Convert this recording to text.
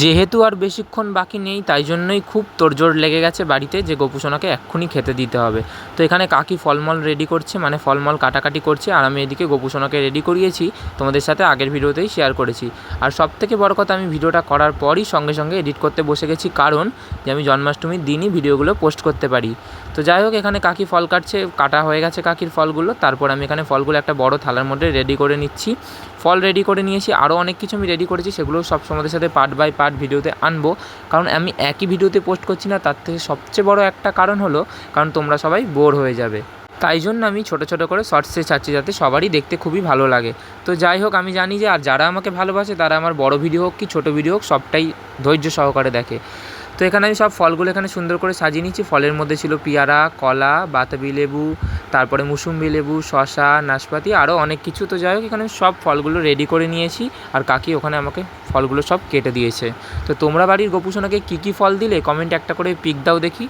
যেহেতু আর বেশিক্ষণ বাকি নেই, তাই জন্যই খুব তোড়জোড় লেগে গেছে বাড়িতে যে গোপুসোনাকে এক্ষুনি খেতে দিতে হবে। তো এখানে কাকি ফলমল রেডি করছে মানে ফলমল কাটাকাটি করছে, আর আমি এদিকে গোপুসোনাকে রেডি করিয়েছি, তোমাদের সাথে আগের ভিডিওতেই শেয়ার করেছি। আর সব থেকে বড় কথা, আমি ভিডিওটা করার পরই সঙ্গে সঙ্গে এডিট করতে বসে গেছি, কারণ যে আমি জন্মাষ্টমীর দিনই ভিডিওগুলো পোস্ট করতে পারি। তো যাই হোক, এখানে কাকি ফল কাটছে, কাটা হয়ে গেছে কাকির ফলগুলো। তারপর আমি এখানে ফলগুলো একটা বড় থালার মধ্যে রেডি করে নিচ্ছি। ফল রেডি করে নিয়েছি আরও অনেক কিছু আমি রেডি করেছি সেগুলো সব তোমাদের সাথে পার্ট বাই পার্ট ভিডিওতে আনব। কারণ আমি একই ভিডিওতে পোস্ট করছি না, তার থেকে সবচেয়ে বড় একটা কারণ হলো, কারণ তোমরা সবাই বোর হয়ে যাবে। তাই জন্য আমি ছোটো ছোটো করে শর্টসে ছাড়ছি, যাতে সবারই দেখতে খুবই ভালো লাগে। তো যাই হোক, আমি জানি যে আর যারা আমাকে ভালোবাসে, তারা আমার বড় ভিডিও হোক কি ছোটো ভিডিও হোক, সবটাই ধৈর্য সহকারে দেখে। তো এখানে আমি সব ফলগুলো এখানে সুন্দর করে সাজিয়ে নিয়েছি। ফলের মধ্যে ছিল পিয়ারা, কলা, বাতাবি লেবু, তারপরে মুসুম্বি লেবু শশা নাশপাতি আরও অনেক কিছু। তো যাই হোক, এখানে সব ফলগুলো রেডি করে নিয়েছি আর কাকি ওখানে আমাকে ফলগুলো সব কেটে দিয়েছে। তো তোমরা বাড়ির গোপুসোনাকে কী কী ফল দিলে? কমেন্ট একটা করে পিক দাও দেখি।